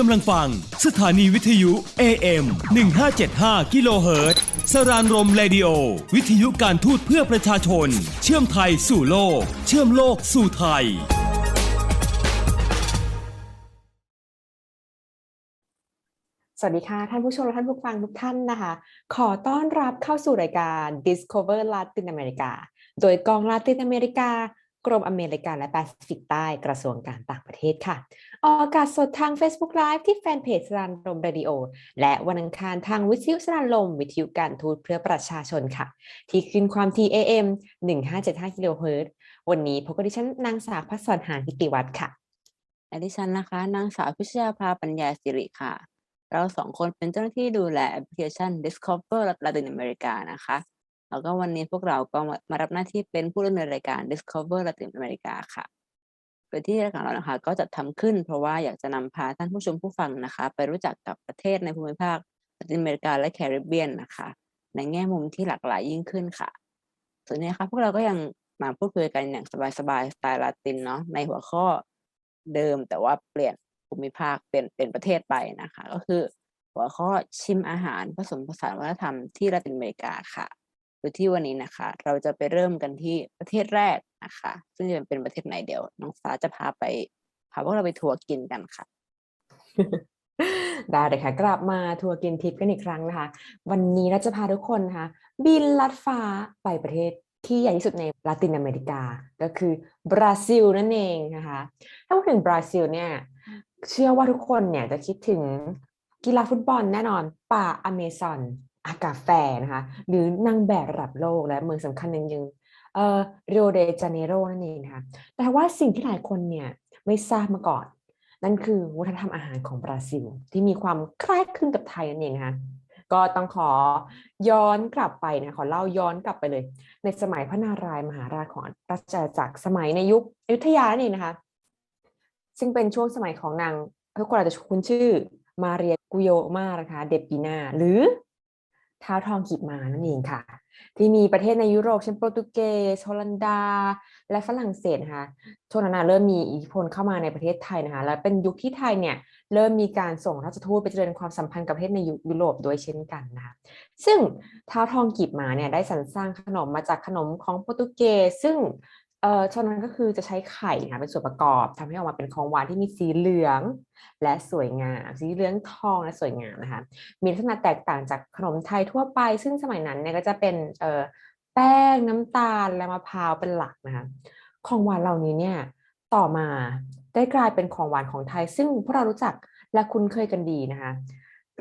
กำลังฟัง สถานีวิทยุ AM 1575กิโลเฮิรตซ์สรานรมเรดิโอ วิทยุการทูตเพื่อประชาชน เชื่อมไทยสู่โลก เชื่อมโลกสู่ไทย สวัสดีค่ะ ท่านผู้ชมและท่านผู้ฟังทุกท่านนะคะ ขอต้อนรับเข้าสู่รายการ Discover Latin America โดยกองลาตินอเมริกา กรมอเมริกาและแปซิฟิกใต้กระทรวงการต่างประเทศค่ะออกอากาศสดทาง Facebook Live ที่แฟนเพจสรานลมเรดิโอ และวันอังคารทางวิทยุสรานลม วิทยุการทูตเพื่อประชาชนค่ะ ที่ขึ้นความที่ AM 1575กิโลเฮิรตซ์วันนี้พบกับดิฉันนางสาวพัศรหานกิติวัฒน์ค่ะและดิฉันนะคะ นางสาวพิชยาภาปัญญาสิริค่ะ เราสองคนเป็นเจ้าหน้าที่ดูแลแอปพลิเคชัน Discover Latin America นะคะ แล้วก็วันนี้พวกเราก็มามารับหน้าที่เป็นผู้ดำเนินรายการ Discover Latin America ค่ะโดยที่รายการเรานะคะ ก็จะทำขึ้น เพราะว่าอยากจะนำพาท่านผู้ชมผู้ฟังนะคะ ไปรู้จักกับประเทศในภูมิภาคลาตินอเมริกาและแคริบเบียนนะคะ ในแง่มุมที่หลากหลายยิ่งขึ้นค่ะส่วนนี้นะคะพวกเราก็ยังมาพูดคุยกันอย่างสบายๆสไตล์ลาตินเนาะในหัวข้อเดิมแต่ว่าเปลี่ยนภูมิภาคเป็นเป็นประเทศไปนะคะ ก็คือ หัวข้อชิมอาหารผสมผสานวัฒนธรรมที่ลาตินอเมริกาค่ะ โดยที่วันนี้นะคะ เราจะไปเริ่มกันที่ประเทศแรกนะคะ ซึ่งจะเป็นประเทศไหนเดี๋ยวน้องฟ้าจะพาไปพาพวกเราไปทัวร์กินกันค่ะได้เลยค่ะ กลับมาทัวร์กินทิปกันอีกครั้งนะคะ วันนี้เราจะพาทุกคนนะคะบินลัดฟ้าไปประเทศที่ใหญ่ที่สุดในลาตินอเมริกาก็คือบราซิลนั่นเองนะคะถ้าพูดถึงบราซิลเนี่ยเชื่อว่าทุกคนเนี่ยจะคิดถึงกีฬาฟุตบอลแน่นอนป่าอเมซอน อากาแฟนะคะหรือนางแบบระดับโลกและเมืองสำคัญหนึ่งยังเอ่อเรโอเดจาเนโรนั่นเองนะคะแต่ว่าสิ่งที่หลายคนเนี่ยไม่ทราบมาก่อน นั่นคือวัฒนธรรมอาหารของบราซิล ที่มีความคล้ายคลึงกับไทยนั่นเองนะคะก็ต้องขอย้อนกลับไปนะขอเล่าย้อนกลับไปเลย ในสมัยพระนารายณ์มหาราชของรัชอาณาจักรสมัยในยุคอยุธยานั่นเองนะคะ ซึ่งเป็นช่วงสมัยของนางทุกคนอาจจะคุ้นชื่อมาเรียกุโยมานะคะเดปีนาหรือ ท้าวทองกีบมานั่นเองค่ะ ที่มีประเทศในยุโรปเช่นโปรตุเกสฮลันดา และฝรั่งเศสนะคะช่วงนั้นเริ่มมีอิทธิพลเข้ามาในประเทศไทยนะคะ และเป็นยุคที่ไทยเนี่ยเริ่มมีการส่งราชทูตไปเจริญความสัมพันธ์กับประเทศในยุโรปด้วยเช่นกันนะคะ ซึ่งท้าวทองกีบหมาเนี่ยได้สรรสร้างขนมมาจากขนมของโปรตุเกสซึ่ง อ่อช่วงนั้นก็คือจะใช้ไข่นะคะเป็นส่วนประกอบทำให้ออกมาเป็นของหวานที่มีสีเหลือง และสวยงาม สีเหลืองทองและสวยงามนะคะ มีลักษณะแตกต่างจากขนมไทยทั่วไป ซึ่งสมัยนั้นเนี่ยก็จะเป็นเอ่อแป้งน้ำตาลและมะพร้าวเป็นหลักนะคะ ของหวานเหล่านี้เนี่ยต่อมาได้กลายเป็นของหวานของไทย ซึ่งพวกเรารู้จักและคุ้นเคยกันดีนะคะ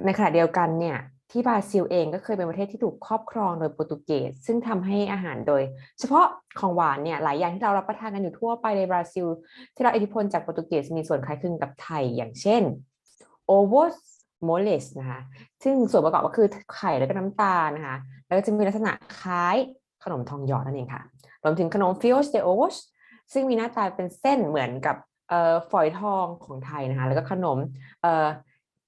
ในขณะเดียวกันเนี่ย ที่บราซิลเองก็เคยเป็นประเทศที่ถูกครอบครองโดยโปรตุเกสซึ่งทำให้อาหารโดย เฉพาะของหวานเนี่ยหลายอย่างที่เรารับประทานกันอยู่ทั่วไปในบราซิล ที่เราอิทธิพลจากโปรตุเกสมีส่วนคล้ายคลึงกับไทยอย่างเช่น ovos moles นะคะซึ่งส่วนประกอบก็คือไข่และก็น้ำตาลนะคะแล้วก็จะมีลักษณะคล้ายขนมทองหยอดนั่นเองค่ะรวมถึงขนม fios de ovos ซึ่งมีหน้าตาเป็นเส้นเหมือนกับเอ่อฝอยทองของไทยนะคะแล้วก็ขนมเอ่อ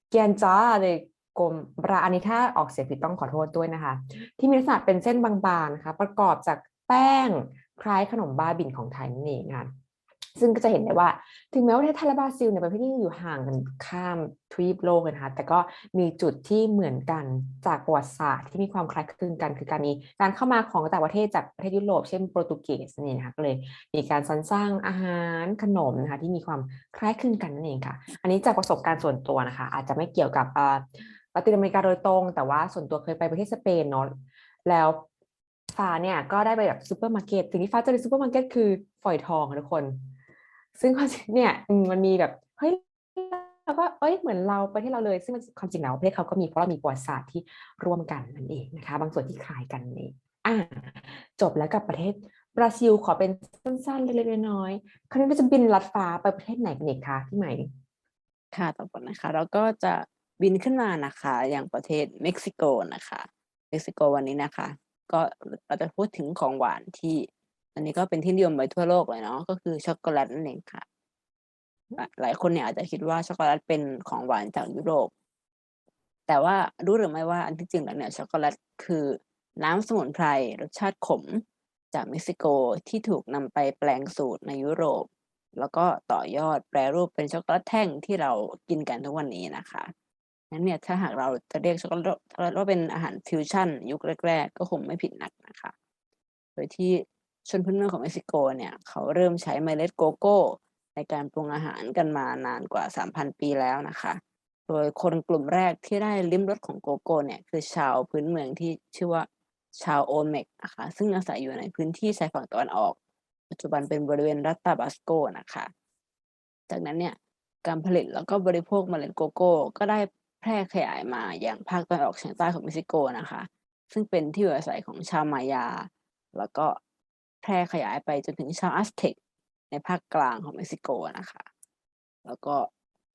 เกียนจ้าเลย กลมราอันนี้ถ้าออกเสียงผิดต้องขอโทษด้วยนะคะ ที่มีลักษณะเป็นเส้นบางๆนะคะประกอบจากแป้งคล้ายขนมบ้าบินของไทยนั่นเองนะซึ่งก็จะเห็นได้ว่า ถึงแม้ว่าประเทศไทยและบราซิลเนี่ยเป็นประเทศที่อยู่ห่างกันข้ามทวีปโลกนะคะแต่ก็มีจุดที่เหมือนกันจากประวัติศาสตร์ที่มีความคล้ายคลึงกัน คือการมีการเข้ามาของต่างประเทศจากประเทศยุโรปเช่นโปรตุเกสนี่นะคะก็เลยมีการสรรสร้างอาหารขนมนะคะที่มีความคล้ายคลึงกันนั่นเองค่ะ อันนี้จากประสบการณ์ส่วนตัวนะคะ อาจจะไม่เกี่ยวกับอ่อ ลาตินอเมริกาโดยตรง แต่ว่าส่วนตัวเคยไปประเทศสเปนเนาะแล้วฟ้าเนี่ยก็ได้ไปแบบซูเปอร์มาร์เก็ตสิ่งที่ฟ้าเจอในซูเปอร์มาร์เก็ตคือฝอยทองทุกคน ซึ่งความจริงเนี่ยมันมีแบบเฮ้ยแล้วก็เอ้ยเหมือนเราประเทศเราเลย ซึ่งมันความจริงแล้วประเทศเขาก็มีเพราะเรามีประวัติศาสตร์ที่ร่วมกันนั่นเองนะคะ บางส่วนที่คล้ายกันนั่นเองอ่าจบแล้วกับประเทศบราซิลขอเป็นสั้นๆเล็กๆน้อยๆคราวนี้เราจะบินลัดฟ้าไปประเทศไหนกันอีกคะพี่ใหม่ค่ะต่อไปนะคะ เราก็จะ บินขึ้นมานะคะ อย่างประเทศเม็กซิโกนะคะเม็กซิโกวันนี้นะคะ ก็เราจะพูดถึงของหวานที่ อันนี้ก็เป็นที่นิยมไปทั่วโลกเลยเนาะก็คือช็อกโกแลตนั่นเองค่ะ หลายคนเนี่ยอาจจะคิดว่าช็อกโกแลตเป็นของหวานจากยุโรป แต่ว่ารู้หรือไม่ว่าอันที่จริงแล้วเนี่ยช็อกโกแลตคือน้ำสมุนไพรรสชาติขมจากเม็กซิโกที่ถูกนำไปแปลงสูตรในยุโรป แล้วก็ต่อยอดแปรรูปเป็นช็อกโกแลตแท่งที่เรากินกันทุกวันนี้นะคะ นั้นเนี่ยถ้าหากเราจะเรียกช็อกโกแลตว่าเป็นอาหารฟิวชั่น ยุคแรก ๆ ก็คงไม่ผิดนักนะคะ โดยที่ชนพื้นเมืองของเม็กซิโกเนี่ย เขาเริ่มใช้เมล็ดโกโก้ ในการปรุงอาหารกันมานานกว่า 3,000 ปีแล้วนะคะ โดยคนกลุ่มแรกที่ได้ลิ้มรสของโกโก้เนี่ย คือชาวพื้นเมืองที่ชื่อว่าชาวโอเมกนะคะซึ่งอาศัยอยู่ในพื้นที่ชายฝั่งตะวันออก ปัจจุบันเป็นบริเวณรัฐตาบาสโกนะคะ จากนั้นเนี่ยการผลิตแล้วก็บริโภคเมล็ดโกโก้ ก็ได้ แพร่ขยายมาอย่างภาคตะวันออกเฉียงใต้ของเม็กซิโกนะคะ ซึ่งเป็นที่อยู่อาศัยของชาวมายา แล้วก็แพร่ขยายไปจนถึงชาวอัสเท็กในภาคกลางของเม็กซิโกนะคะ แล้วก็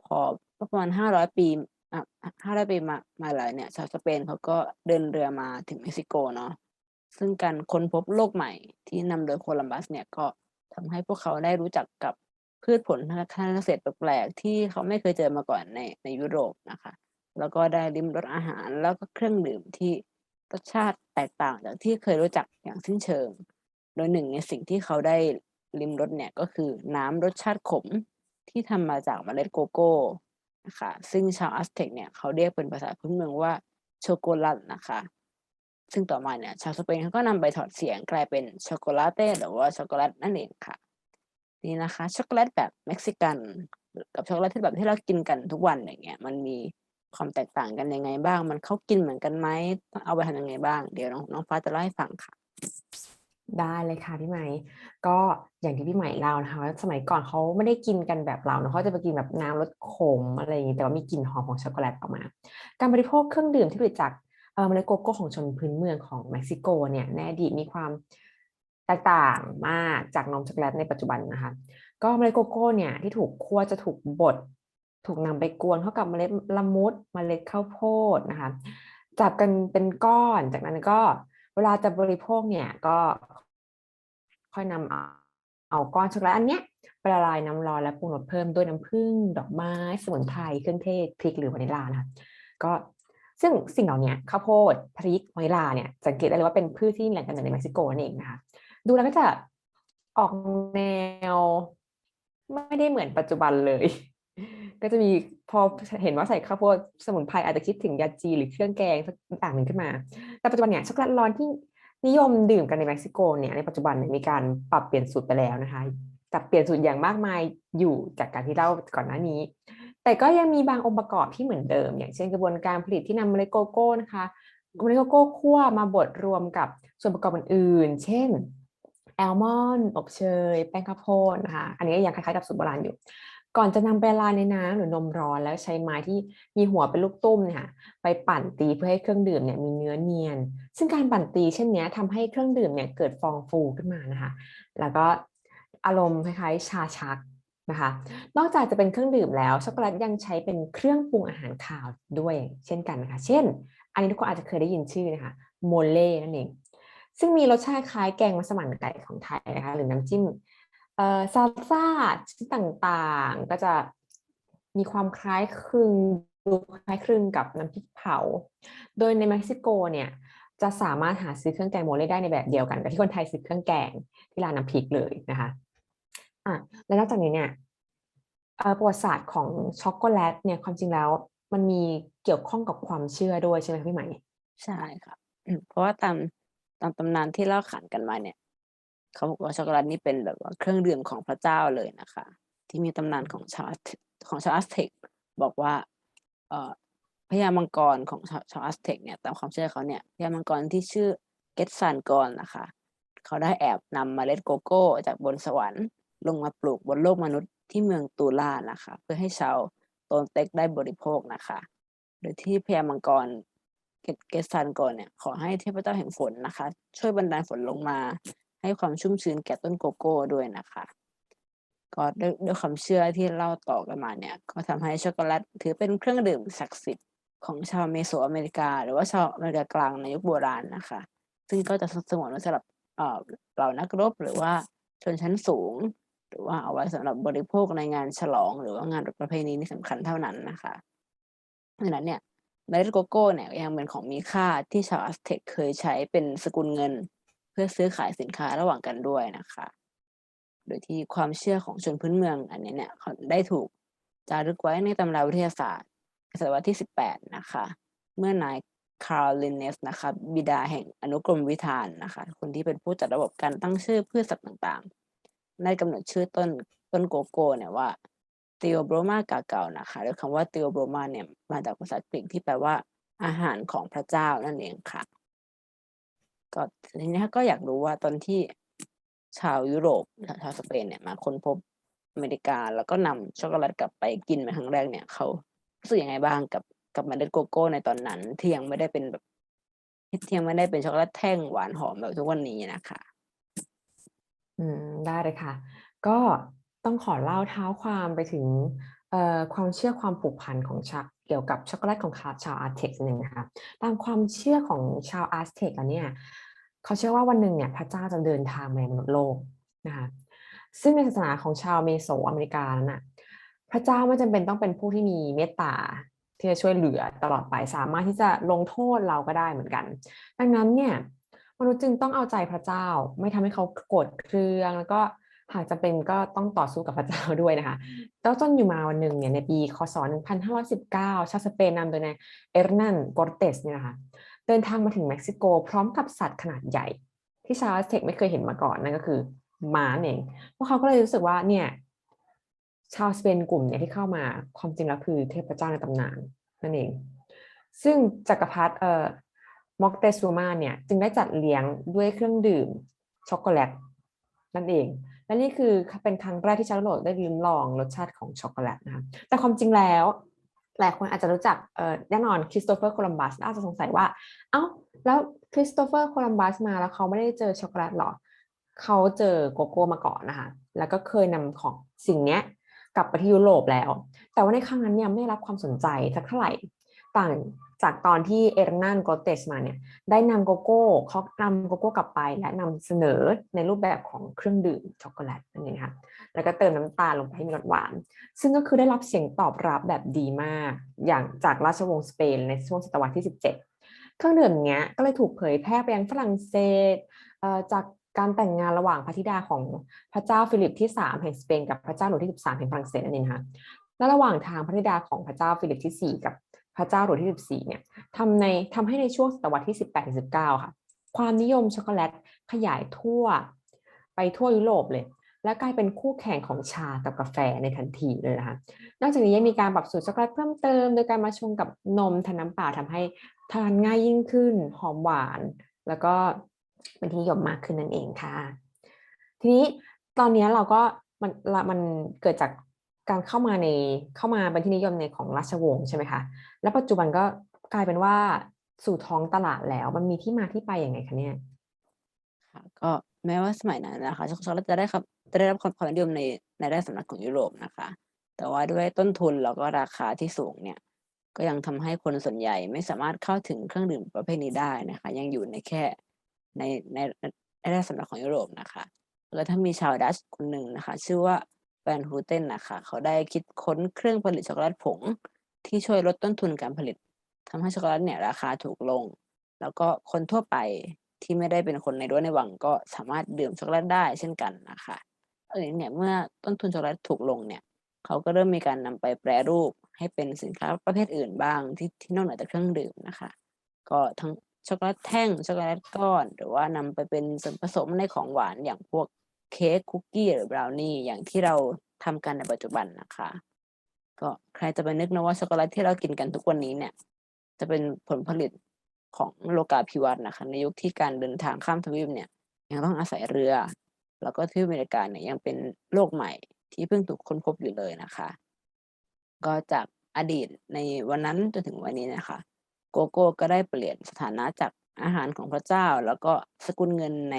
พอประมาณห้าร้อยปีอะห้าร้อยปีมามาแล้วเนี่ย ชาวสเปนเขาก็เดินเรือมาถึงเม็กซิโกเนาะซึ่งการค้นพบโลกใหม่ที่นำโดยโคลัมบัสเนี่ยก็ทำให้พวกเขาได้รู้จักกับพืชผลทางการเกษตรแปลกๆที่เขาไม่เคยเจอมาก่อนในในยุโรปนะคะ แล้วก็ได้ลิ้มรสอาหารแล้วก็เครื่องดื่มที่รสชาติแตกต่างจากที่เคยรู้จักอย่างสิ้นเชิง โดยหนึ่งในสิ่งที่เขาได้ลิ้มรสเนี่ยก็คือน้ำรสชาติขมที่ทำมาจากเมล็ดโกโก้นะคะซึ่งชาวอัสเท็กเนี่ยเขาเรียกเป็นภาษาพื้นเมืองว่าโชโกลัตนะคะ ซึ่งต่อมาเนี่ยชาวสเปนเขาก็นำไปถอดเสียงกลายเป็นช็อกโกแลตหรือว่าช็อกโกแลตนั่นเองค่ะ นี่นะคะช็อกโกแลตแบบเม็กซิกัน กับช็อกโกแลตที่แบบที่เรากินกันทุกวันอย่างเงี้ยมันมี ความแตกต่างกันยังไงบ้าง มันเขากินเหมือนกันไหมเอาไปทำยังไงบ้าง เดี๋ยวน้องน้องฟ้าจะเล่าให้ฟังค่ะ ได้เลยค่ะพี่ใหม่ ก็อย่างที่พี่ใหม่เล่านะคะว่าสมัยก่อนเขาไม่ได้กินกันแบบเราเนอะเขาจะไปกินแบบน้ำรสขมอะไรอย่างนี้แต่ว่ามีกลิ่นหอมของช็อกโกแลตออกมา การบริโภคเครื่องดื่มที่ผลิตจากเอ่อเมล็ดโกโก้ของชนพื้นเมืองของเม็กซิโกเนี่ยในอดีตมีความแตกต่างมากจากนมช็อกโกแลตในปัจจุบันนะคะ ก็เมล็ดโกโก้เนี่ยที่ถูกคั่วจะถูกบด ถูกนำไปกวนเข้ากับเมล็ดละมุดเมล็ดข้าวโพดนะคะจับกันเป็นก้อนจากนั้นก็เวลาจะบริโภคเนี่ยก็ค่อยนำเอาเอาก้อนช็อกโกแลตอันเนี้ยไปละลายน้ำร้อนและปรุงรสเพิ่มด้วยน้ำผึ้งดอกไม้สมุนไพรเครื่องเทศพริกหรือวานิลลานะคะก็ซึ่งสิ่งเหล่านี้ข้าวโพดพริกวานิลลาเนี่ยสังเกตได้เลยว่าเป็นพืชที่แหล่งกำเนิดในเม็กซิโกนั่นเองนะคะดูแล้วก็จะออกแนว ไม่ได้เหมือนปัจจุบันเลย ก็จะมีพอเห็นว่าใส่ข้าวโพดสมุนไพรอาจจะคิดถึงยาจีหรือเครื่องแกงสักอย่างหนึ่งขึ้นมา แต่ปัจจุบันเนี่ยช็อกโกแลตร้อนที่นิยมดื่มกันในเม็กซิโกเนี่ยในปัจจุบันเนี่ยมีการปรับเปลี่ยนสูตรไปแล้วนะคะแต่เปลี่ยนสูตรอย่างมากมายอยู่จากการที่เล่าก่อนหน้านี้ แต่ก็ยังมีบางองค์ประกอบที่เหมือนเดิม อย่างเช่นกระบวนการผลิตที่นำเมล็ดโกโก้นะคะเมล็ดโกโก้คั่วมาบดรวมกับส่วนประกอบอื่นๆ เช่นแอลมอนด์อบเชย แป้งข้าวโพดนะคะ อันนี้ยังคล้ายๆกับสูตรโบราณอยู่ ก่อนจะนำไปละลายในน้ำหรือนมร้อนแล้วใช้ไม้ที่มีหัวเป็นลูกตุ้มเนี่ยค่ะไปปั่นตีเพื่อให้เครื่องดื่มเนี่ยมีเนื้อเนียน ซึ่งการปั่นตีเช่นนี้ยทำให้เครื่องดื่มเนี่ยเกิดฟองฟูขึ้นมานะคะ แล้วก็อารมณ์คล้ายๆชาชักนะคะ นอกจากจะเป็นเครื่องดื่มแล้วช็อกโกแลตยังใช้เป็นเครื่องปรุงอาหารคาวด้วยเช่นกันนะคะ เช่น อันนี้ทุกคนอาจจะเคยได้ยินชื่อนะคะโมเล่นั่นเองซึ่งมีรสชาติคล้ายแกงมัสมั่นไก่ของไทยนะคะหรือน้ำจิ้ม เอ่อซาลซ่าชนิดต่างๆ ก็จะมีความคล้ายคลึงดูคล้ายคลึงกับน้ำพริกเผา โดยในเม็กซิโกเนี่ยจะสามารถหาซื้อเครื่องแกงโมเลได้ในแบบเดียวกันกับที่คนไทยซื้อเครื่องแกงที่ร้านน้ำพริกเลยนะคะอะและนอกจากนี้เนี่ยประวัติศาสตร์ของช็อกโกแลตเนี่ยความจริงแล้ว มันมีเกี่ยวข้องกับความเชื่อด้วยใช่ไหมพี่ใหม่ ใช่ค่ะอืมเพราะว่าตามตามตำนานที่เล่าขานกันมาเนี่ย เขาบอกว่าช็อกโกแลตนี่เป็นแบบว่าเครื่องดื่มของพระเจ้าเลยนะคะ ที่มีตำนานของชาวของชาวอัสเท็กบอกว่าเอ่อพญามังกรของชาวชาวอัสเท็กเนี่ยตามความเชื่อเขาเนี่ยพญามังกรที่ชื่อเกตซันกรนะคะ เขาได้แอบนำเมล็ดโกโก้ จากบนสวรรค์ลงมาปลูกบนโลกมนุษย์ที่เมืองตูล่านะคะ เพื่อให้ชาวโตนเต็กได้บริโภคนะคะ โดยที่พญามังกรเกตเกตซันกรเนี่ยขอให้เทพเจ้าแห่งฝนนะคะ ช่วยบันดาลฝนลงมา ให้ความชุ่มชื้นแก่ต้นโกโก้ด้วยนะคะ ก็ด้วยด้วยความเชื่อที่เล่าต่อกันมาเนี่ย ก็ทำให้ช็อกโกแลตถือเป็นเครื่องดื่มศักดิ์สิทธิ์ของชาวเมโสอเมริกา หรือว่าชาวอเมริกากลางในยุคโบราณนะคะ ซึ่งก็จะสงวนไว้สำหรับเอ่อเหล่านักรบหรือว่าชนชั้นสูง หรือว่าเอาไว้สำหรับบริโภคในงานฉลอง หรือว่างานประเพณีที่สำคัญเท่านั้นนะคะดังนั้นเนี่ยเมล็ดโกโก้เนี่ยยังเป็นของมีค่าที่ชาวอัสเท็กเคยใช้เป็นสกุลเงิน เพื่อซื้อขายสินค้าระหว่างกันด้วยนะคะ โดยที่ความเชื่อของชนพื้นเมืองอันนี้เนี่ยเขาได้ถูกจารึกไว้ในตำราวิทยาศาสตร์ศตวรรษที่ 18 นะคะ เมื่อนายคาร์ลินเนสนะคะบิดาแห่งอนุกรมวิธานนะคะ คนที่เป็นผู้จัดระบบการตั้งชื่อพืชสัตว์ต่างๆ ได้กำหนดชื่อต้นต้นโกโก้เนี่ยว่า t ิโอโบรมากาเกานะคะโดยคำว่า t ิโอโบรมาเนี่ยมาจากภาษากรีกที่แปลว่าอาหารของพระเจ้านั่นเองค่ะ ก็ทีนี้ก็อยากรู้ว่าตอนที่ชาวยุโรปชาวสเปนเนี่ยมาค้นพบอเมริกาแล้วก็นำช็อกโกแลตกลับไปกินเป็นครั้งแรกเนี่ยเขารู้สึกยังไงบ้างกับกับเมล็ดโกโก้ในตอนนั้นที่ยังไม่ได้เป็นแบบที่ยังไม่ได้เป็นช็อกโกแลตแท่งหวานหอมแบบทุกวันนี้นะคะ อืมได้เลยค่ะ ก็ต้องขอเล่าเท้าความไปถึงเอ่อความเชื่อความผูกพันของชาเกี่ยวกับช็อกโกแลตของชาวอาร์เทกหนึ่งนะคะตามความเชื่อของชาวอาร์เทกแล้วเนี่ย เขาเชื่อว่าวันหนึ่งเนี่ยพระเจ้าจะเดินทางมาในมนุษย์โลกนะคะซึ่งในศาสนาของชาวเมโสอเมริกานั้นน่ะพระเจ้าไม่จำเป็นต้องเป็นผู้ที่มีเมตตาที่จะช่วยเหลือตลอดไปสามารถที่จะลงโทษเราก็ได้เหมือนกัน ดังนั้นเนี่ยมนุษย์จึงต้องเอาใจพระเจ้า ไม่ทำให้เขาโกรธเคืองแล้วก็หากจะเป็นก็ต้องต่อสู้กับพระเจ้าด้วยนะคะแล้วจนอยู่มาวันหนึ่งเนี่ยในปีคศ 1519 ชาวสเปนนำโดยนายเอร์นันกอร์เตสเนี่ยนะคะ เดินทางมาถึงเม็กซิโก พร้อมกับสัตว์ขนาดใหญ่ ที่ชาวอาซเทกไม่เคยเห็นมาก่อนนั่นก็คือม้าเองพวกเขาก็เลยรู้สึกว่าเนี่ยชาวสเปนกลุ่มเนี่ยที่เข้ามาความจริงแล้วคือเทพเจ้าในตำนานนั่นเอง ซึ่งจักรพรรดิเอ่อมอกเตซูมาเนี่ยจึงได้จัดเลี้ยงด้วยเครื่องดื่มช็อกโกแลตนั่นเอง และนี่คือเป็นครั้งแรกที่ชาวโรปได้ลิ้มลองรสชาติของช็อกโกแลตนะคะแต่ความจริงแล้ว หลายคนอาจจะรู้จักเออแน่นอนคริสโตเฟอร์โคลัมบัสอาจจะสงสัยว่า เอ้า แล้วคริสโตเฟอร์โคลัมบัสมาแล้วเขาไม่ได้เจอช็อกโกแลตหรอ เขาเจอโกโก้มาก่อนนะคะ แล้วก็เคยนำของสิ่งเนี้ยกลับไปที่ยุโรปแล้ว แต่ว่าในครั้งนั้นเนี่ยไม่ได้รับความสนใจสักเท่าไหร่ ต่าง จากตอนที่เอร์นันโกเตสมาเนี่ยได้นำโกโก้เขานำโกโก้กลับไป และนำเสนอในรูปแบบของเครื่องดื่มช็อกโกแลตนั่นเองค่ะแล้วก็เติมน้ำตาลลงไปให้มีรสหวาน ซึ่งก็คือได้รับเสียงตอบรับแบบดีมาก อย่างจากราชวงศ์สเปนในช่วงศตวรรษที่ 17 เครื่องดื่มเนี้ยก็เลยถูกเผยแพร่ไปยังฝรั่งเศสจากการแต่งงานระหว่างพระธิดาของพระเจ้าฟิลิปที่ 3 แห่งสเปนกับพระเจ้าหลุยส์ที่ 13 แห่งฝรั่งเศสนั่นเองค่ะและระหว่างทางพระธิดาของพระเจ้าฟิลิปที่ 4 กับ พระเจ้าหลุยที่ 14 เนี่ยทำในทำให้ในช่วงศตวรรษที่ 18-19 ค่ะ ความนิยมช็อกโกแลตขยายทั่ว ไปทั่วยุโรปเลย และกลายเป็นคู่แข่งของชากับกาแฟในทันทีเลยนะคะ นอกจากนี้ยังมีการปรับสูตรช็อกโกแลตเพิ่มเติม โดยการมาชงกับนมแทนน้ำเปล่าทำให้ทานง่ายยิ่งขึ้น หอมหวาน แล้วก็เป็นที่นิยมมากขึ้นนั่นเองค่ะ ทีนี้ตอนนี้เราก็มันมันเกิดจาก การเข้ามาในเข้ามาเป็นที่นิยมในของราชวงศ์ใช่ไหมคะ และปัจจุบันก็กลายเป็นว่าสู่ท้องตลาดแล้วมันมีที่มาที่ไปอย่างไงคะเนี่ยค่ะก็แม้ว่าสมัยนั้นนะคะช็อกโกแลตจะได้ครับจะได้รับความนิยมในในด้านสำนักของยุโรปนะคะ แต่ว่าด้วยต้นทุนแล้วก็ราคาที่สูงเนี่ย ก็ยังทำให้คนส่วนใหญ่ไม่สามารถเข้าถึงเครื่องดื่มประเภทนี้ได้นะคะ ยังอยู่ในแค่ในในในด้านสำนักของยุโรปนะคะ แล้วถ้ามีชาวดัชคนหนึ่งนะคะ ชื่อว่า แวนฮูเทนนะคะเขาได้คิดค้นเครื่องผลิตช็อกโกแลตผง ที่ช่วยลดต้นทุนการผลิตทำให้ช็อกโกแลตเนี่ยราคาถูกลง แล้วก็คนทั่วไปที่ไม่ได้เป็นคนในรั้วในวังก็สามารถดื่มช็อกโกแลตได้เช่นกันนะคะอันนี้เนี่ยเมื่อต้นทุนช็อกโกแลตถูกลงเนี่ยเขาก็เริ่มมีการนำไปแปรรูปให้เป็นสินค้าประเภทอื่นบ้างที่ที่นอกเหนือจากเครื่องดื่มนะคะ ก็ทั้งช็อกโกแลตแท่งช็อกโกแลตก้อน หรือว่านำไปเป็นส่วนผสมในของหวานอย่างพวก เค้กคุกกี้หรือบราวนี่อย่างที่เราทำกันในปัจจุบันนะคะ ก็ใครจะไปนึกนะว่าช็อกโกแลตที่เรากินกันทุกวันนี้เนี่ย จะเป็นผลผลิตของโลกาภิวัตน์นะคะ ในยุคที่การเดินทางข้ามทวีปเนี่ย ยังต้องอาศัยเรือ แล้วก็ที่อเมริกาเนี่ยยังเป็นโลกใหม่ที่เพิ่งถูกค้นพบอยู่เลยนะคะ ก็จากอดีตในวันนั้นจนถึงวันนี้นะคะ โกโก้ก็ได้เปลี่ยนสถานะจากอาหารของพระเจ้า แล้วก็สกุลเงินใน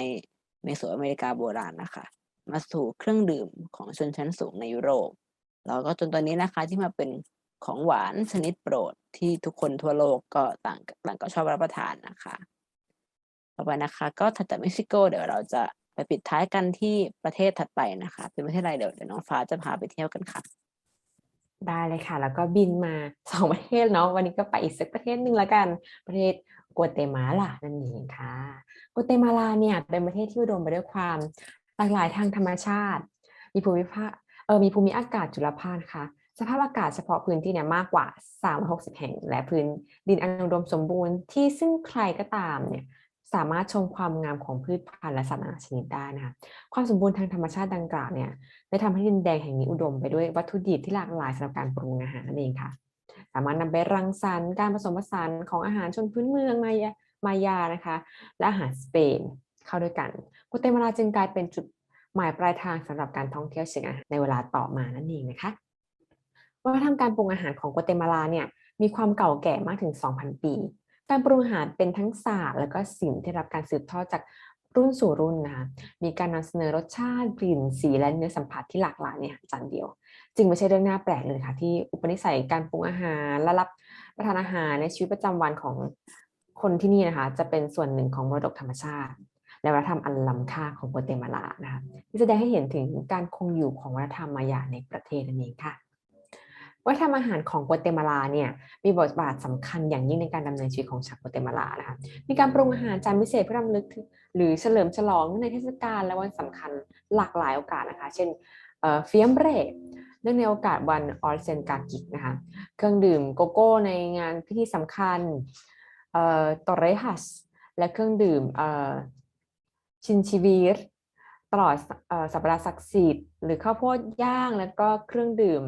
เมโสอเมริกาโบราณนะคะ มาสู่เครื่องดื่มของชนชั้นสูงในยุโรป แล้วก็จนตอนนี้นะคะที่มาเป็นของหวานชนิดโปรดที่ทุกคนทั่วโลกก็ต่างต่างก็ชอบรับประทานนะคะต่อไปนะคะ ก็ถัดจากเม็กซิโกเดี๋ยวเราจะไปปิดท้ายกันที่ประเทศถัดไปนะคะ เป็นประเทศอะไรเดี๋ยวเดี๋ยวน้องฟ้าจะพาไปเที่ยวกันค่ะ ได้เลยค่ะ แล้วก็บินมาสองประเทศเนาะวันนี้ก็ไปอีกสักประเทศหนึ่งล้วกันประเทศ กัวเตมาลานั่นเองค่ะ กัวเตมาลาเนี่ยเป็นประเทศที่อุดมไปด้วยความหลากหลายทางธรรมชาติ มีภูมิภาคเออมีภูมิอากาศจุลภาคนะคะสภาพอากาศเฉพาะพื้นที่เนี่ยมากกว่า 360 แห่ง และพื้นดินอันอุดมสมบูรณ์ที่ซึ่งใครก็ตามเนี่ยสามารถชมความงามของพืชพันธุ์และสัตว์นานาชนิดได้นะคะความสมบูรณ์ทางธรรมชาติดังกล่าวเนี่ยได้ทำให้ดินแดงแห่งนี้อุดมไปด้วยวัตถุดิบที่หลากหลายสำหรับการปรุงอาหารนั่นเองค่ะ สามารถนำไปรังสรรค์การผสมผสานของอาหารชนพื้นเมืองมายามายานะคะ และอาหารสเปนเข้าด้วยกันกัวเตมาลาจึงกลายเป็นจุดหมายปลายทางสำหรับการท่องเที่ยวเชิงอาหารในเวลาต่อมานั่นเองนะคะวัฒนธรรมการปรุงอาหารของกัวเตมาลาเนี่ยมีความเก่าแก่มากถึง 2,000 ปี การปรุงอาหารเป็นทั้งศาสตร์ และก็ศิลป์ที่รับการสืบทอดจากรุ่นสู่รุ่นนะคะมีการนำเสนอรสชาติกลิ่นสีและเนื้อสัมผัสที่หลากหลายในอาหารจานเดียว จึงไม่ใช่เรื่องน่าแปลกเลยค่ะ ที่อุปนิสัยการปรุงอาหารและรับประทานอาหารในชีวิตประจำวันของคนที่นี่นะคะ จะเป็นส่วนหนึ่งของมรดกธรรมชาติ และวัฒนธรรมอันล้ำค่าของกัวเตมาลานะคะที่แสดงให้เห็นถึงการคงอยู่ของวัฒนธรรมมายาในประเทศนั่นเองค่ะวัฒนธรรมอาหารของกัวเตมาลาเนี่ยมีบทบาทสำคัญอย่างยิ่งในการดำเนินชีวิตของชาวกัวเตมาลานะคะมีการปรุงอาหารจานพิเศษเพื่อรำลึก หรือเฉลิมฉลองในเทศกาลและวันสำคัญหลากหลายโอกาสนะคะ เช่นเฟียมเบร นื่องในโอกาสวันออร์เซนกากิกนะคะ เครื่องดื่มโกโก้ในงานพิธีสำคัญเอ่อตอเรฮัสและเครื่องดื่มเอ่อชินชิวีรตลอดเอ่อสัปดาห์ศักดิ์สิทธิ์หรือข้าวโพดย่างแล้วก็เครื่องดื่ม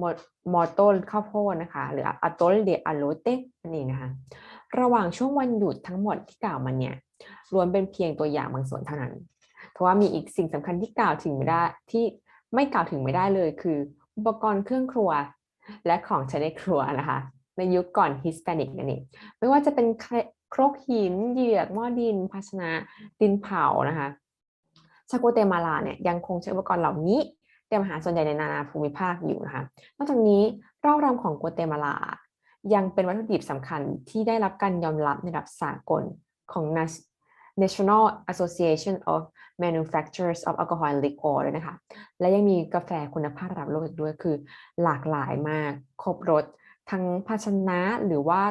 มอมอโตลข้าวโพดนะคะ หรืออัตโตลเดอโลเตนั่นเองนะคะระหว่างช่วงวันหยุดทั้งหมดที่กล่าวมาเนี่ยล้วนเป็นเพียงตัวอย่างบางส่วนเท่านั้น เพราะว่ามีอีกสิ่งสำคัญที่กล่าวถึงไม่ได้ที่ไม่กล่าวถึงไม่ได้เลย คือ อุปกรณ์เครื่องครัว และของใช้ในครัวนะคะ ในยุคก่อนฮิสแปนิกนั่นเองไม่ว่าจะเป็นครกหิน เหยือกหม้อดิน ภาชนะดินเผานะคะชาโกเตมาลาเนี่ยยังคงใช้อุปกรณ์เหล่านี้เตรียมอาหารส่วนใหญ่ในนานาภูมิภาคอยู่นะคะ นอกจากนี้เร่ารำของกัวเตมาลา ยังเป็นวัตถุดิบสำคัญที่ได้รับการยอมรับในระดับสากลของ National Association of Manufacturers of Alcohol and Liquor ด้วยนะคะ และยังมีกาแฟคุณภาพระดับโลกอีกด้วยคือหลากหลายมาก ครบรสทั้งภาชนะหรือว่า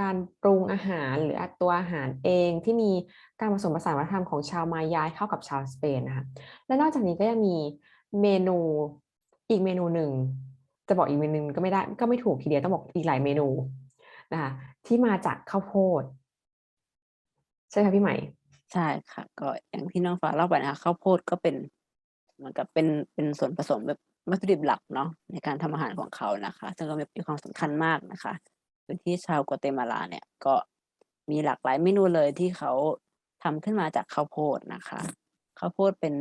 การปรุงอาหารหรือตัวอาหารเองที่มีการผสมผสานวัฒนธรรมของชาวมายาเข้ากับชาวสเปนนะคะ และนอกจากนี้ก็ยังมีเมนูอีกเมนูหนึ่ง จะบอกอีกเมนูหนึงก็ไม่ได้ก็ไม่ถูกทีเดียวต้องบอกอีกหลายเมนูนะคะที่มาจากข้าวโพด ใช่ไหมคะพี่ใหม่ ใช่ค่ะ ก็อย่างที่น้องฟ้าเล่าไปนะคะข้าวโพดก็เป็นเหมือนกับเป็นเป็นส่วนผสมแบบวัตถุดิบหลักเนาะในการทำอาหารของเขานะคะ ซึ่งก็มีความสำคัญมากนะคะโดยที่ชาวกัวเตมาลาเนี่ยก็มีหลากหลายเมนูเลยที่เขาทำขึ้นมาจากข้าวโพดนะคะข้าวโพดเป็น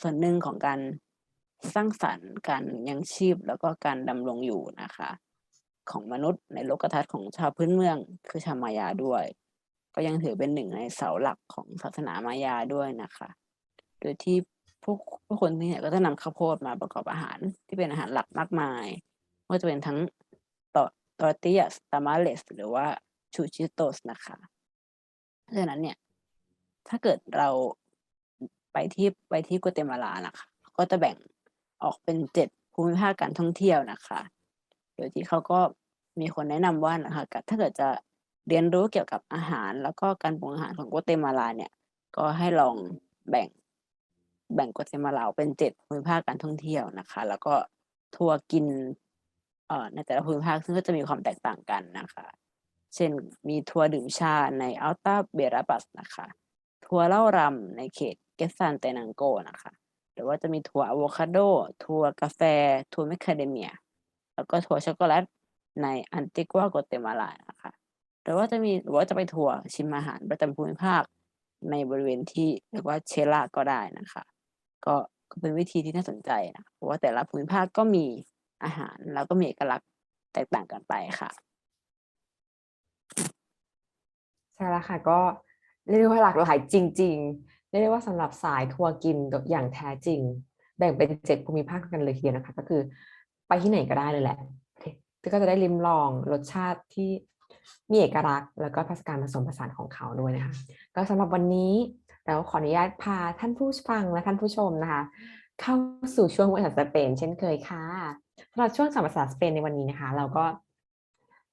ส่วนหนึ่งของการสร้างสรรค์การยังชีพแล้วก็การดำรงอยู่นะคะ ของมนุษย์ในโลกทัศน์ของชาวพื้นเมืองคือชาวมายาด้วย ก็ยังถือเป็นหนึ่งในเสาหลักของศาสนามายาด้วยนะคะ โดยที่ผู้ผู้คนที่เนี่ยก็จะนำข้าวโพดมาประกอบอาหารที่เป็นอาหารหลักมากมายไม่ว่าจะเป็นทั้งตอตอร์ติยสตามาเลสหรือว่าชูชิโตสนะคะเพราะฉะนั้นเนี่ย ถ้าเกิดเราไปที่ไปที่กัวเตมาลานะคะ ก็จะแบ่งออกเป็นเจ็ดภูมิภาคการท่องเที่ยวนะคะ โดยที่เขาก็มีคนแนะนำว่านะคะถ้าเกิดจะ เรียนรู้เกี่ยวกับอาหารแล้วก็การปรุงอาหารของกัวเตมาลาเนี่ย ก็ให้ลองแบ่งแบ่งกัวเตมาลาเป็นเจ็ดภูมิภาคการท่องเที่ยวนะคะ แล้วก็ทัวร์กินเอ่อในแต่ละภูมิภาคซึ่งก็จะมีความแตกต่างกันนะคะ เช่นมีทัวร์ดื่มชาในอัลตาเบราบัสนะคะ ทัวร์เล่ารำในเขตเกสซันเตนังโกนะคะหรือว่าจะมีทัวร์อะโวคาโด ทัวร์กาแฟ ทัวร์แมคคาเดเมีย แล้วก็ทัวร์ช็อกโกแลตในอันติกัวโกเตมาลานะคะ หรือว่าจะมีหรือว่าจะไปทัวร์ชิมอาหารประจำภูมิภาคในบริเวณที่เรียกว่าเชลาก็ได้นะคะ ก็ก็เป็นวิธีที่น่าสนใจนะเพราะว่าแต่ละภูมิภาคก็มีอาหารแล้วก็มีเอกลักษณ์แตกต่างกันไปค่ะใช่แล้วค่ะ ก็เรียกว่าหลากหลายจริง ๆ เรียกได้ว่าสำหรับสายทัวร์กินอย่างแท้จริง แบ่งเป็นเจ็ดภูมิภาคกันเลยทีเดียวนะคะ ก็คือไปที่ไหนก็ได้เลยแหละก็จะได้ลิ้มลองรสชาติที่ มีเอกลักษณ์ แล้วก็ภาษาการผสมผสานของเขาด้วยนะคะ ก็สำหรับวันนี้เราขออนุญาตพาท่านผู้ฟังและท่านผู้ชมนะคะ เข้าสู่ช่วงภาษาสเปนเช่นเคยค่ะสำหรับช่วงสำภาษาสเปนในวันนี้นะคะ เราก็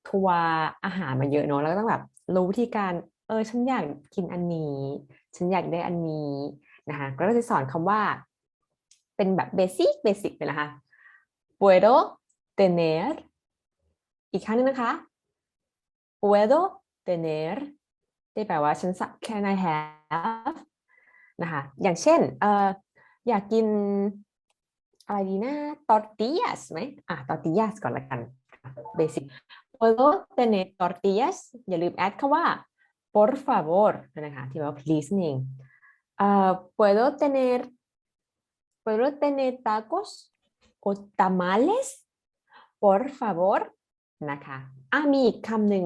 ทัวร์อาหารมาเยอะเนอะแล้วก็ต้องแบบรู้วิธีการเออฉันอยากกินอันนี้ ฉันอยากได้อันนี้นะคะก็จะสอนคำว่า เป็นแบบเบสิกเบสิกเลยนะคะ puedo tener อีกครั้งหนึงนะคะ puedo tener ที่แปลว่าฉันสัก can I have นะคะอย่างเช่นเอ่ออยากกินอะไรดีนะ tortillas ไหมอะ tortillas ก่อนละกันเบสิก puedo tener tortillas อย่าลืมแอดคำว่า por favor นะคะที่แปลว่า please นั่นเองเอ่อ puedo tener puedo tener tacos o tamales por favor นะคะอะมีอีกคำหนึ่ง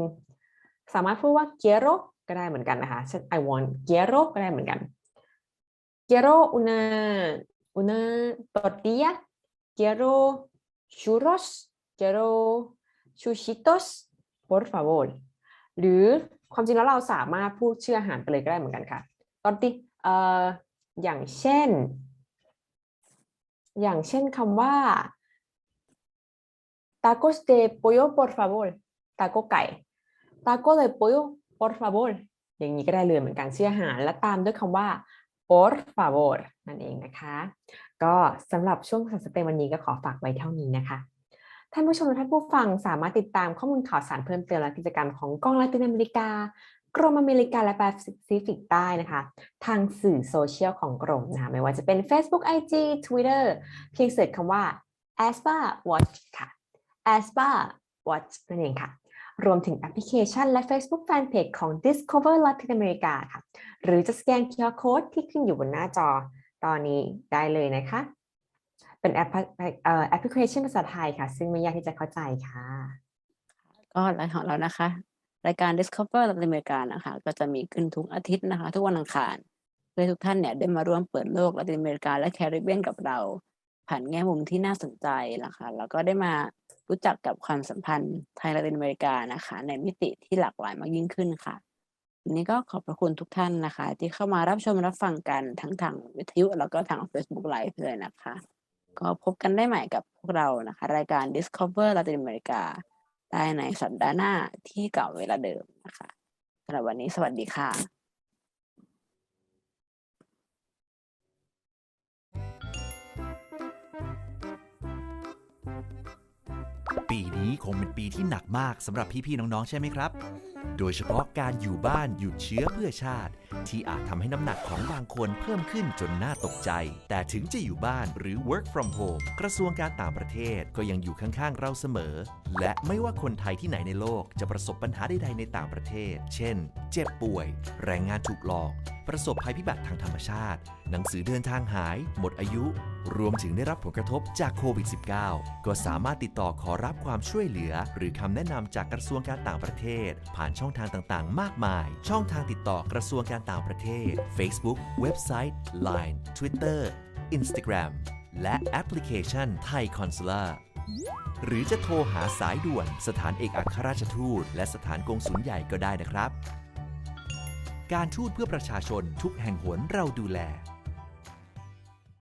สามารถพูดว่า quiero ก็ได้เหมือนกันนะคะเช่น I want quiero ก็ได้เหมือนกัน quiero una una tortilla quiero churros quiero chuchitos por favor หรือความจริงแล้วเราสามารถพูดชื่ออาหารไปเลยก็ได้เหมือนกันค่ะ ตอนติเอ่ออย่างเช่น อย่างเช่นคำว่า tacos de pollo por favor taco ไก่ taco de pollo por favor อย่างนี้ก็ได้เลยเหมือนกันชื่ออาหาร และตามด้วยคำว่า por favor นั่นเองนะคะ ก็สำหรับช่วงภาษาสเปนวันนี้ก็ขอฝากไว้เท่านี้นะคะท่านผู้ชมและท่านผู้ฟังสามารถติดตามข้อมูลข่าวสารเพิ่มเติมและกิจกรรมของกองลาตินอเมริกา กรมอเมริกาและแปซิฟิกใต้นะคะ ทางสื่อโซเชียลของกรมนะคะไม่ว่าจะเป็น Facebook IG Twitter เพียงเสิร์ชคำว่า ASPA Watch ค่ะ ASPA Watch นั่นเองค่ะ รวมถึงแอปพลิเคชันและ Facebook Fanpage ของ Discover Latin America ค่ะ หรือจะสแกน QR Code ที่ขึ้นอยู่บนหน้าจอตอนนี้ได้เลยนะคะ เป็นแอปพลิเอ่อแอปพลิเคชันภาษาไทยค่ะ ซึ่งไม่ยากที่จะเข้าใจค่ะ ก็รายของเรานะคะ รายการ Discover ลาตินอเมริกานะคะ ก็จะมีขึ้นทุกอาทิตย์นะคะ ทุกวันอังคารเพื่อทุกท่านเนี่ยได้มาร่วมเปิดโลกลาตินอเมริกาและแคริบเบียนกับเรา ผ่านแง่มุมที่น่าสนใจนะคะแล้วก็ได้มารู้จักกับความสัมพันธ์ไทยลาตินอเมริกานะคะ ในมิติที่หลากหลายมากยิ่งขึ้นค่ะวันนี้ก็ขอบพระคุณทุกท่านนะคะ ที่เข้ามารับชมรับฟังกันทั้งทางวิทยุแล้วก็ทาง Facebook Live เลยนะคะ ก็พบกันได้ใหม่กับพวกเรานะคะ รายการ Discover Latin America ได้ในสัปดาห์หน้าที่เก่าเวลาเดิมนะคะสำหรับวันนี้สวัสดีค่ะ ปีนี้คงเป็นปีที่หนักมากสำหรับพี่ๆน้องๆใช่ไหมครับ โดยเฉพาะการอยู่บ้านหยุดเชื้อเพื่อชาติ ที่อาจทำให้น้ำหนักของบางคนเพิ่มขึ้นจนน่าตกใจ แต่ถึงจะอยู่บ้านหรือ work from home กระทรวงการต่างประเทศก็ยังอยู่ข้างๆ เราเสมอ และไม่ว่าคนไทยที่ไหนในโลกจะประสบปัญหาใดๆในต่างประเทศ เช่น เจ็บป่วย แรงงานถูกหลอก ประสบภัยพิบัติทางธรรมชาติ หนังสือเดินทางหาย หมดอายุ รวมถึงได้รับผลกระทบจากโควิด -19 ก็สามารถติดต่อขอรับความช่วยเหลือ หรือคำแนะนำจากกระทรวงการต่างประเทศ ผ่านช่องทางต่างๆ มากมาย ช่องทางติดต่อกระทรวงการต่างประเทศ Facebook เว็บไซต์ Line Twitter Instagram และแอปพลิเคชันไทยคอนซูล่าหรือจะโทรหาสายด่วนสถานเอกอัครราชทูต และสถานกงสุลใหญ่ก็ได้นะครับ การทูตเพื่อประชาชนทุกแห่งหนเราดูแล